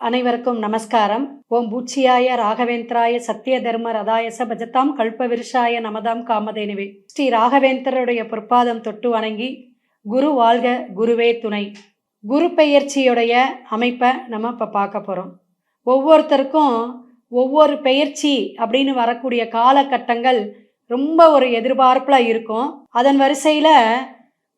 அனைவருக்கும் நமஸ்காரம். ஓம் பூச்சியாய ராகவேந்திராய சத்திய தர்ம ரதாயச பஜதாம் கல்பவிருஷாய நமதாம் காமதேனுவே. ஸ்ரீ ராகவேந்தருடைய பொற்பாதம் தொட்டு வணங்கி குரு வாழ்க குருவே துணை. குரு பெயர்ச்சியுடைய அமைப்பை நம்ம இப்போ பார்க்க போகிறோம் ஒவ்வொருத்தருக்கும் ஒவ்வொரு பெயர்ச்சி அப்படின்னு வரக்கூடிய காலகட்டங்கள் ரொம்ப ஒரு எதிர்பார்ப்பில் இருக்கும். அதன் வரிசையில்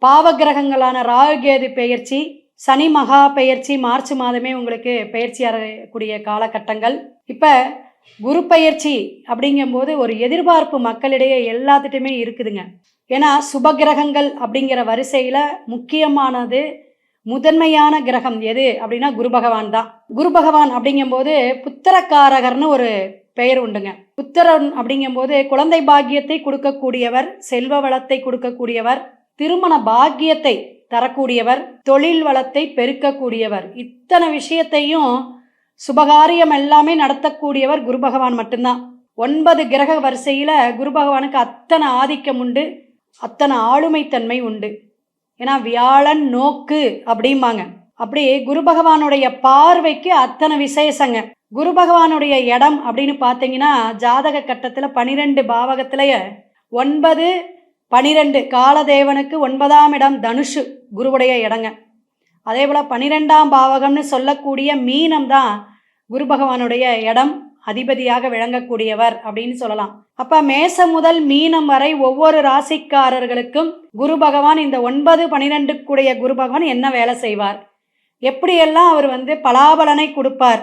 பாவகிரகங்களான ராகுகேது பெயர்ச்சி சனி மகா பெயர்ச்சி மார்ச் மாதமே உங்களுக்கு பயிற்சி அறக்கூடிய காலகட்டங்கள். இப்போ குரு பயிற்சி அப்படிங்கும்போது ஒரு எதிர்பார்ப்பு மக்களிடையே எல்லாத்துட்டையுமே இருக்குதுங்க. ஏன்னா சுபகிரகங்கள் அப்படிங்கிற வரிசையில் முக்கியமானது முதன்மையான கிரகம் எது அப்படின்னா குரு பகவான் தான். குரு பகவான் அப்படிங்கும்போது புத்திரக்காரகர்னு ஒரு பெயர் உண்டுங்க. புத்திரன் அப்படிங்கும்போது குழந்தை பாக்கியத்தை கொடுக்கக்கூடியவர் செல்வ வளத்தை கொடுக்கக்கூடியவர் திருமண பாக்கியத்தை தரக்கூடியவர் தொழில் வளத்தை பெருக்கக்கூடியவர். இத்தனை விஷயத்தையும் சுபகாரியம் எல்லாமே நடத்தக்கூடியவர் குரு பகவான் மட்டும்தான். ஒன்பது கிரக வரிசையில் குரு பகவானுக்கு அத்தனை ஆதிக்கம் உண்டு அத்தனை ஆளுமைத்தன்மை உண்டு. ஏன்னா வியாழன் நோக்கு அப்படிம்பாங்க. அப்படி குரு பகவானுடைய பார்வைக்கு அத்தனை விசேஷங்க. குரு பகவானுடைய இடம் அப்படின்னு பார்த்தீங்கன்னா ஜாதக கட்டத்தில் பனிரெண்டு பாவகத்திலேயே ஒன்பது பனிரெண்டு காலதேவனுக்கு ஒன்பதாம் இடம் தனுஷு குருவுடைய இடங்க. அதே போல் பனிரெண்டாம் பாவகம்னு சொல்லக்கூடிய மீனம் தான் குரு பகவானுடைய இடம் அதிபதியாக விளங்கக்கூடியவர் அப்படின்னு சொல்லலாம். அப்ப மேசம் முதல் மீனம் வரை ஒவ்வொரு ராசிக்காரர்களுக்கும் குரு பகவான் இந்த ஒன்பது பனிரெண்டுக்குடைய குரு பகவான் என்ன வேலை செய்வார்? எப்படியெல்லாம் அவர் வந்து பலாபலனை கொடுப்பார்?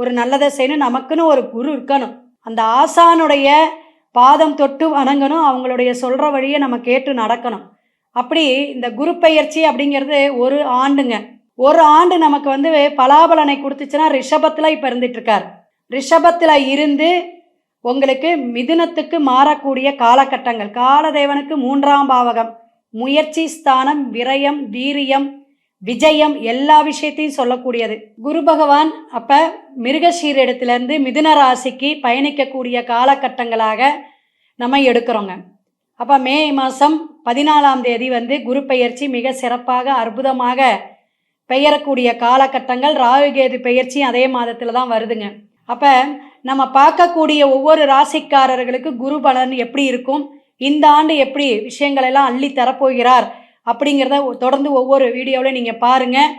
ஒரு நல்லதை செய்யணும் நமக்குன்னு ஒரு குரு இருக்கணும். அந்த ஆசானுடைய பாதம் தொட்டு வணங்கணும் அவங்களுடைய சொல்கிற வழியை நம்ம கேட்டு நடக்கணும். அப்படி இந்த குரு பயிற்சி அப்படிங்கிறது ஒரு ஆண்டுங்க. ஒரு ஆண்டு நமக்கு வந்து பலாபலனை கொடுத்துச்சுன்னா ரிஷபத்தில் இப்போ இருந்துட்டுருக்கார். ரிஷபத்தில் இருந்து உங்களுக்கு மிதுனத்துக்கு மாறக்கூடிய காலகட்டங்கள். காலதேவனுக்கு மூன்றாம் பாவகம். முயற்சி ஸ்தானம் விரயம் வீரியம் விஜயம் எல்லா விஷயத்தையும் சொல்லக்கூடியது. குரு பகவான் அப்போ மிருகஷீரிடத்துலேருந்து மிதுன ராசிக்கு பயணிக்கக்கூடிய காலகட்டங்களாக நம்ம எடுக்கிறோங்க. அப்போ மே மாதம் பதினாலாம் தேதி வந்து குரு பெயர்ச்சி மிக சிறப்பாக அற்புதமாக பெயரக்கூடிய காலகட்டங்கள். ராகுகேது பெயர்ச்சி அதே மாதத்தில் தான் வருதுங்க. அப்போ நம்ம பார்க்கக்கூடிய ஒவ்வொரு ராசிக்காரர்களுக்கு குரு பலன் எப்படி இருக்கும்? இந்த ஆண்டு எப்படி விஷயங்களெல்லாம் அள்ளி தரப்போகிறார்? அப்படிங்கிறத தொடர்ந்து ஒவ்வொரு வீடியோவில் நீங்கள் பாருங்கள்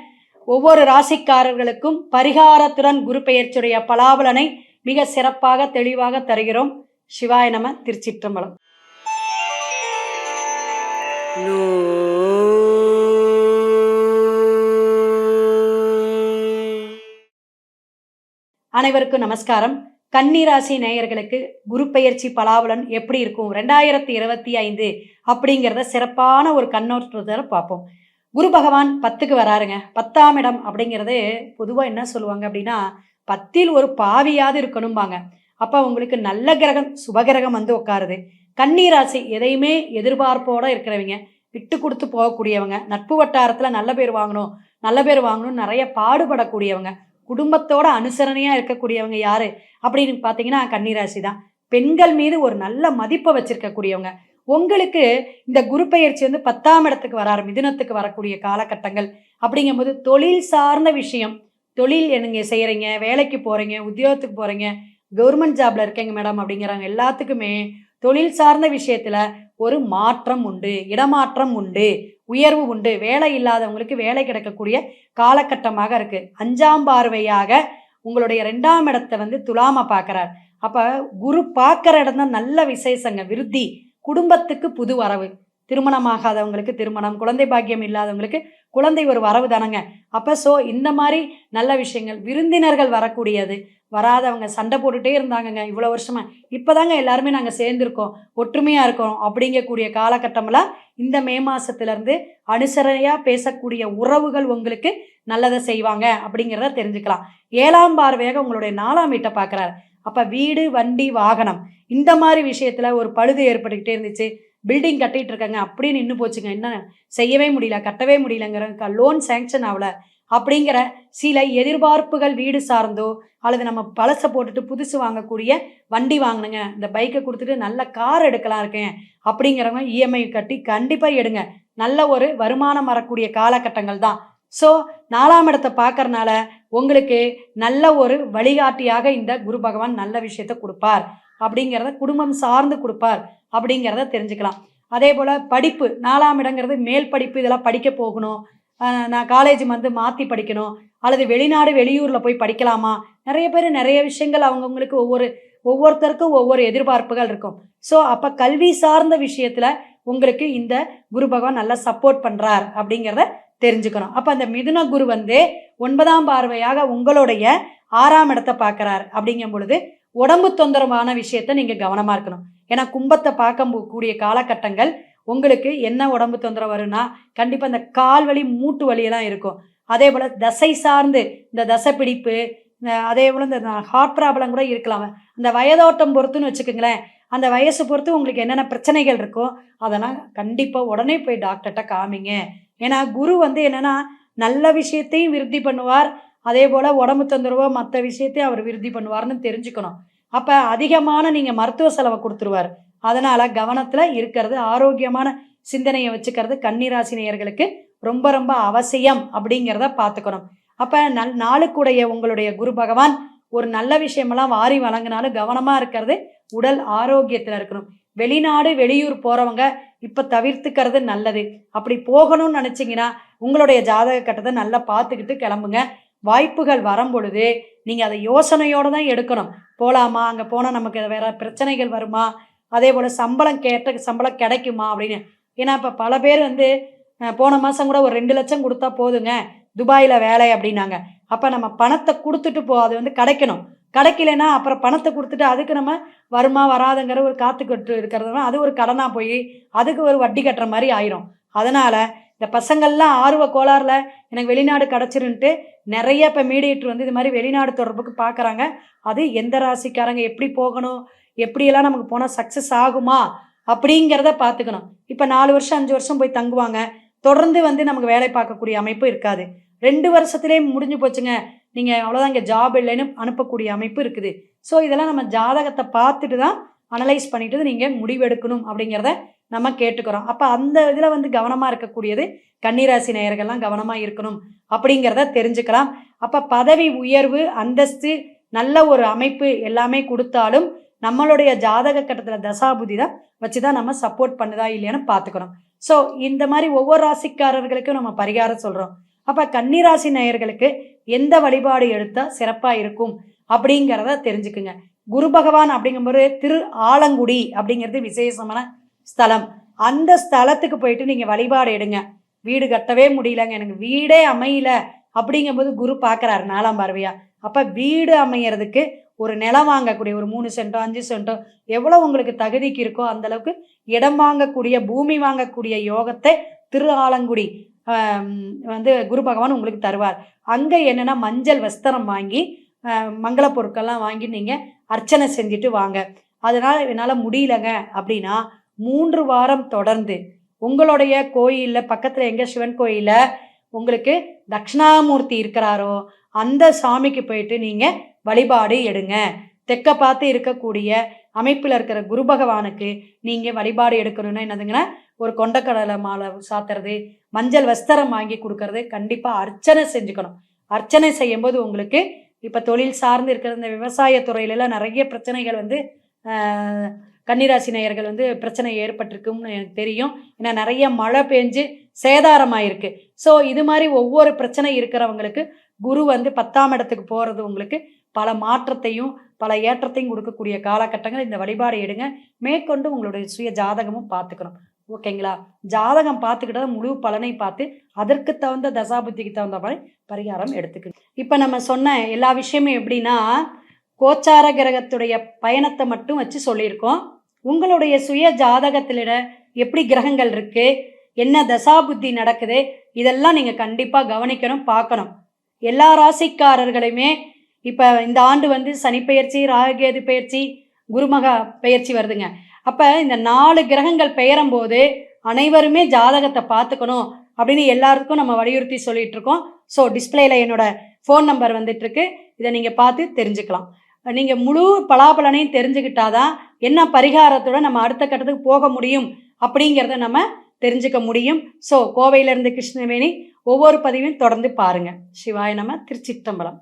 ஒவ்வொரு ராசிக்காரர்களுக்கும் பரிகாரத்துடன் குரு பெயர்ச்சியுடைய பலாபலனை மிக சிறப்பாக தெளிவாக தருகிறோம். சிவாய நம திருச்சிற்றம்பலம். அனைவருக்கும் நமஸ்காரம். கன்னிராசி நேயர்களுக்கு குரு பெயர்ச்சி பலாபலன் எப்படி இருக்கும்? ரெண்டாயிரத்தி இருபத்தி ஐந்து அப்படிங்கிறத சிறப்பான ஒரு கண்ணோட்டத்தை பார்ப்போம். குரு பகவான் பத்துக்கு வராருங்க. பத்தாம் இடம் அப்படிங்கிறது பொதுவாக என்ன சொல்லுவாங்க அப்படின்னா பத்தில் ஒரு பாவியாவது இருக்கணும்பாங்க. அப்போ உங்களுக்கு நல்ல கிரகம் சுபகிரகம் வந்து உட்காருது. கன்னிராசி எதையுமே எதிர்பார்ப்போடு இருக்கிறவங்க விட்டு கொடுத்து போகக்கூடியவங்க நட்பு வட்டாரத்தில் நல்ல பேர் வாங்கணும் நல்ல பேர் வாங்கணும்னு நிறைய பாடுபடக்கூடியவங்க குடும்பத்தோட அனுசரணையாக இருக்கக்கூடியவங்க யார்? அப்படின்னு பார்த்தீங்கன்னா கன்னிராசி தான் பெண்கள் மீது ஒரு நல்ல மதிப்பை வச்சிருக்கக்கூடியவங்க. உங்களுக்கு இந்த குரு பயிற்சி வந்து பத்தாம் இடத்துக்கு வராரு மிதுனத்துக்கு வரக்கூடிய காலகட்டங்கள். அப்படிங்கும்போது தொழில் சார்ந்த விஷயம். தொழில் என்னங்க செய்கிறீங்க வேலைக்கு போகிறீங்க உத்தியோகத்துக்கு போகிறீங்க கவர்மெண்ட் ஜாப்ல இருக்கீங்க மேடம் அப்படிங்கிறாங்க எல்லாத்துக்குமே தொழில் சார்ந்த விஷயத்துல ஒரு மாற்றம் உண்டு இடமாற்றம் உண்டு. உயர்வு உண்டு. வேலை இல்லாதவங்களுக்கு வேலை கிடைக்கக்கூடிய காலகட்டமாக இருக்கு. அஞ்சாம் பார்வையாக உங்களுடைய ரெண்டாம் இடத்தை வந்து துலாம பார்க்குறார். அப்போ குரு பார்க்குற இடம் தான் நல்ல விசேஷங்க. விருத்தி. குடும்பத்துக்கு புது வரவு. திருமணமாகாதவங்களுக்கு திருமணம். குழந்தை பாக்கியம் இல்லாதவங்களுக்கு குழந்தை ஒரு வரவு தானங்க. அப்போ ஸோ இந்த மாதிரி நல்ல விஷயங்கள் விருந்தினர்கள் வரக்கூடியது. வராதவங்க சண்டை போட்டுட்டே இருந்தாங்கங்க இவ்வளோ வருஷமா. இப்போதாங்க எல்லாருமே நாங்கள் சேர்ந்துருக்கோம் ஒற்றுமையாக இருக்கோம் அப்படிங்கக்கூடிய காலகட்டமெல்லாம் இந்த மே மாதத்துலேருந்து அனுசரணையாக பேசக்கூடிய உறவுகள் உங்களுக்கு நல்லதை செய்வாங்க அப்படிங்கிறத தெரிஞ்சுக்கலாம். ஏழாம் பார்வையாக உங்களுடைய நாலாம் வீட்டை பார்க்குறாரு. அப்போ வீடு வண்டி வாகனம் இந்த மாதிரி விஷயத்தில் ஒரு பழுது ஏற்பட்டுக்கிட்டே இருந்துச்சு. பில்டிங் கட்டிட்டு இருக்காங்க. அப்படியே நின்று போச்சுங்க. என்ன செய்யவே முடியல கட்டவே முடியலங்கிற லோன் சேங்ஷன் ஆகல. அப்படிங்கிற சில எதிர்பார்ப்புகள் வீடு சார்ந்தோ அல்லது நம்ம பழசை போட்டுட்டு புதுசு வாங்கக்கூடிய வண்டி வாங்கினுங்க. இந்த பைக்கை கொடுத்துட்டு நல்ல கார் எடுக்கலாம் இருக்கேன். அப்படிங்கிறவங்க இஎம்ஐ கட்டி கண்டிப்பாக எடுங்க. நல்ல ஒரு வருமானம் வரக்கூடிய காலகட்டங்கள் தான். ஸோ நாலாம் இடத்தை பார்க்கறனால உங்களுக்கு நல்ல ஒரு வழிகாட்டியாக இந்த குரு பகவான் நல்ல விஷயத்த கொடுப்பார். அப்படிங்கிறத குடும்பம் சார்ந்து கொடுப்பார். அப்படிங்கிறத தெரிஞ்சுக்கலாம். அதே போல் படிப்பு நாலாம் இடங்கிறது மேல் படிப்பு இதெல்லாம் படிக்க போகணும். நான் காலேஜ் வந்து மாற்றி படிக்கணும். அல்லது வெளிநாடு வெளியூரில் போய் படிக்கலாமா? நிறைய பேர் நிறைய விஷயங்கள் அவங்கவுங்களுக்கு ஒவ்வொரு ஒவ்வொருத்தருக்கும் ஒவ்வொரு எதிர்பார்ப்புகள் இருக்கும். ஸோ அப்போ கல்வி சார்ந்த விஷயத்தில் உங்களுக்கு இந்த குரு பகவான் நல்லா சப்போர்ட் பண்ணுறார் அப்படிங்கிறத தெரிஞ்சுக்கணும். அப்போ அந்த மிதுன குரு வந்து ஒன்பதாம் பார்வையாக உங்களுடைய ஆறாம் இடத்தை பார்க்குறாரு அப்படிங்கும் பொழுது உடம்பு தொந்தரவான விஷயத்த நீங்கள் கவனமாக இருக்கணும். ஏன்னா கும்பத்தை பார்க்க கூடிய காலகட்டங்கள் உங்களுக்கு என்ன உடம்பு தொந்தரவு வரும்னா கண்டிப்பாக இந்த கால் வலி மூட்டு வலியெல்லாம் இருக்கும். அதே போல் தசை சார்ந்து இந்த தசை பிடிப்பு அதே போல் இந்த ஹார்ட் ப்ராப்ளம் கூட இருக்கலாம். அந்த வயதோட்டம் பொறுத்துன்னு வச்சுக்கோங்களேன் அந்த வயசு பொறுத்து உங்களுக்கு என்னென்ன பிரச்சனைகள் இருக்கோ அதெல்லாம் கண்டிப்பாக உடனே போய் டாக்டர்கிட்ட காமிங்க. ஏன்னா குரு வந்து என்னென்னா நல்ல விஷயத்தையும் விருத்தி பண்ணுவார். அதே போல் உடம்பு தொந்தரவோ மற்ற விஷயத்தையும் அவர் விருத்தி பண்ணுவார்னு தெரிஞ்சுக்கணும். அப்போ அதிகமான நீங்கள் மருத்துவ செலவை கொடுத்துருவார். அதனால் கவனத்தில் இருக்கிறது ஆரோக்கியமான சிந்தனையை வச்சுக்கிறது கன்னிராசி நேயர்களுக்கு ரொம்ப ரொம்ப அவசியம் அப்படிங்கிறத பார்த்துக்கணும். அப்போ நல் நாளுக்குடைய உங்களுடைய குரு பகவான் ஒரு நல்ல விஷயமெல்லாம் வாரி வழங்கினாலும் கவனமாக இருக்கிறது உடல் ஆரோக்கியத்தில் இருக்கணும். வெளிநாடு வெளியூர் போகிறவங்க இப்போ தவிர்த்துக்கிறது நல்லது. அப்படி போகணும்னு நினச்சிங்கன்னா உங்களுடைய ஜாதக கட்டத்தை நல்லா பார்த்துக்கிட்டு கிளம்புங்க. வாய்ப்புகள் வரும்பொழுது நீங்கள் அதை யோசனையோடு தான் எடுக்கணும். போகலாமா அங்கே போனால் நமக்கு வேற பிரச்சனைகள் வருமா? அதே போல் சம்பளம் கேட்ட சம்பளம் கிடைக்குமா அப்படின்னு. ஏன்னா இப்போ பல பேர் வந்து போன மாதம் கூட ஒரு ரெண்டு லட்சம் கொடுத்தா போதுங்க. துபாயில் வேலை அப்படின்னாங்க. அப்போ நம்ம பணத்தை கொடுத்துட்டு போ அது வந்து கிடைக்கணும். கிடைக்கலைன்னா அப்புறம் பணத்தை கொடுத்துட்டு அதுக்கு நம்ம வருமா வராதுங்கிற ஒரு காத்துக்கிட்டு இருக்கிறதுனா அது ஒரு கடனாக போய் அதுக்கு ஒரு வட்டி கட்டுற மாதிரி ஆயிரும். அதனால் இந்த பசங்கள்லாம் ஆர்வ கோளாறுல எனக்கு வெளிநாடு கிடச்சிருன்ட்டு நிறைய இப்போ மீடியேட்டர் வந்து இது மாதிரி வெளிநாடு தொடர்புக்கு பார்க்குறாங்க அது எந்த ராசிக்காரங்க எப்படி போகணும்? எப்படியெல்லாம் நமக்கு போனால் சக்ஸஸ் ஆகுமா? அப்படிங்கிறத பார்த்துக்கணும் இப்போ நாலு வருஷம் அஞ்சு வருஷம் போய் தங்குவாங்க. தொடர்ந்து வந்து நமக்கு வேலை பார்க்கக்கூடிய அமைப்பு இருக்காது. ரெண்டு வருஷத்துலேயே முடிஞ்சு போச்சுங்க. நீங்கள் அவ்வளோதான் இங்கே ஜாப் இல்லைன்னு அனுப்பக்கூடிய அமைப்பு இருக்குது. ஸோ இதெல்லாம் நம்ம ஜாதகத்தை பார்த்துட்டு தான் அனலைஸ் பண்ணிட்டு நீங்கள் முடிவெடுக்கணும் அப்படிங்கிறத நம்ம கேட்டுக்கிறோம். அப்போ அந்த இதில் வந்து கவனமாக இருக்கக்கூடியது கன்னிராசி நேயர்கள்லாம் கவனமாக இருக்கணும் அப்படிங்கிறத தெரிஞ்சுக்கலாம். அப்போ பதவி உயர்வு அந்தஸ்து நல்ல ஒரு அமைப்பு எல்லாமே கொடுத்தாலும் நம்மளுடைய ஜாதக கட்டத்தில் தசாபுதி தான் வச்சு தான் நம்ம சப்போர்ட் பண்ணுதா இல்லையான்னு பார்த்துக்கணும். ஸோ இந்த மாதிரி ஒவ்வொரு ராசிக்காரர்களுக்கும் நம்ம பரிகாரம் சொல்கிறோம் அப்போ கன்னிராசி நேயர்களுக்கு எந்த வழிபாடு எடுத்தால் சிறப்பாக இருக்கும் அப்படிங்கிறத தெரிஞ்சுக்குங்க. குரு பகவான் அப்படிங்கும்போது திரு ஆலங்குடி அப்படிங்கிறது விசேஷமான ஸ்தலம். அந்த ஸ்தலத்துக்கு போயிட்டு நீங்கள் வழிபாடு எடுங்க. வீடு கட்டவே முடியலங்க. எனக்கு வீடே அமையல அப்படிங்கும்போது குரு பார்க்குறாரு நாலாம் பார்வையா. அப்போ வீடு அமையிறதுக்கு ஒரு நிலம் வாங்கக்கூடிய ஒரு மூணு சென்ட்டோ அஞ்சு சென்ட்டோ எவ்வளோ உங்களுக்கு தகுதிக்கு இருக்கோ அந்த அளவுக்கு இடம் வாங்கக்கூடிய பூமி வாங்கக்கூடிய யோகத்தை திரு ஆலங்குடி வந்து குரு பகவான் உங்களுக்கு தருவார். அங்கே என்னென்னா மஞ்சள் வஸ்திரம் வாங்கி மங்கள பொருட்கள்லாம் வாங்கி நீங்கள் அர்ச்சனை செஞ்சுட்டு வாங்க. அதனால் என்னால் முடியலங்க அப்படின்னா மூன்று வாரம் தொடர்ந்து உங்களுடைய கோயிலில் பக்கத்தில் எங்கே சிவன் கோயிலில் உங்களுக்கு தட்சிணாமூர்த்தி இருக்கிறாரோ அந்த சாமிக்கு போயிட்டு நீங்கள் வழிபாடு எடுங்க. தெற்க பார்த்து இருக்கக்கூடிய அமைப்பில் இருக்கிற குரு பகவானுக்கு நீங்கள் வழிபாடு எடுக்கணும்னா என்னதுங்கன்னா ஒரு கொண்டக்கடலை மாலை சாத்துறது மஞ்சள் வஸ்திரம் வாங்கி கொடுக்கறது கண்டிப்பாக அர்ச்சனை செஞ்சுக்கணும். அர்ச்சனை செய்யும்போது உங்களுக்கு இப்போ தொழில் சார்ந்து இருக்கிற இந்த விவசாய துறையிலலாம் நிறைய பிரச்சனைகள் வந்து கன்னிராசி நேயர்கள் வந்து பிரச்சனை ஏற்பட்டிருக்கும்னு எனக்கு தெரியும். ஏன்னா நிறைய மழை பெஞ்சு சேதாரமாயிருக்கு. ஸோ இது மாதிரி ஒவ்வொரு பிரச்சனை இருக்கிறவங்களுக்கு குரு வந்து பத்தாம் இடத்துக்கு போகிறது உங்களுக்கு பல மாற்றத்தையும் பல ஏற்றத்தையும் கொடுக்கக்கூடிய காலகட்டங்கள் இந்த வழிபாடு எடுங்க. மேற்கொண்டு உங்களுடைய சுய ஜாதகமும் பார்த்துக்கணும். ஓகேங்களா ஜாதகம் பார்த்துக்கிட்டா முழு பலனை பார்த்து அதற்கு தகுந்த தசாபுத்திக்கு தகுந்த மாதிரி பரிகாரம் எடுத்துக்கணும். இப்போ நம்ம சொன்ன எல்லா விஷயமும் எப்படின்னா கோச்சார கிரகத்துடைய பயணத்தை மட்டும் வச்சு சொல்லியிருக்கோம். உங்களுடைய சுய ஜாதகத்திலிட எப்படி கிரகங்கள் இருக்கு? என்ன தசாபுத்தி நடக்குது? இதெல்லாம் நீங்கள் கண்டிப்பாக கவனிக்கணும் பார்க்கணும். எல்லா ராசிக்காரர்களுமே இப்போ இந்த ஆண்டு வந்து சனி பெயர்ச்சி ராககேது பெயர்ச்சி குருமகா பெயர்ச்சி வருதுங்க. அப்போ இந்த நாலு கிரகங்கள் பெயரும் போது அனைவருமே ஜாதகத்தை பார்த்துக்கணும் அப்படின்னு எல்லாருக்கும் நம்ம வலியுறுத்தி சொல்லிட்டு இருக்கோம். ஸோ டிஸ்பிளேல என்னோட ஃபோன் நம்பர் வந்துட்டு இருக்கு. இதை நீங்கள் பார்த்து தெரிஞ்சுக்கலாம். நீங்கள் முழு பலாபலனையும் தெரிஞ்சுக்கிட்டாதான் என்ன பரிகாரத்தோட நம்ம அடுத்த கட்டத்துக்கு போக முடியும் அப்படிங்கிறத நம்ம தெரிஞ்சுக்க முடியும். ஸோ கோவையிலேருந்து கிருஷ்ணவேணி ஒவ்வொரு பதிவையும் தொடர்ந்து பாருங்கள் சிவாய நம்ம திருச்சிற்றம்பலம்.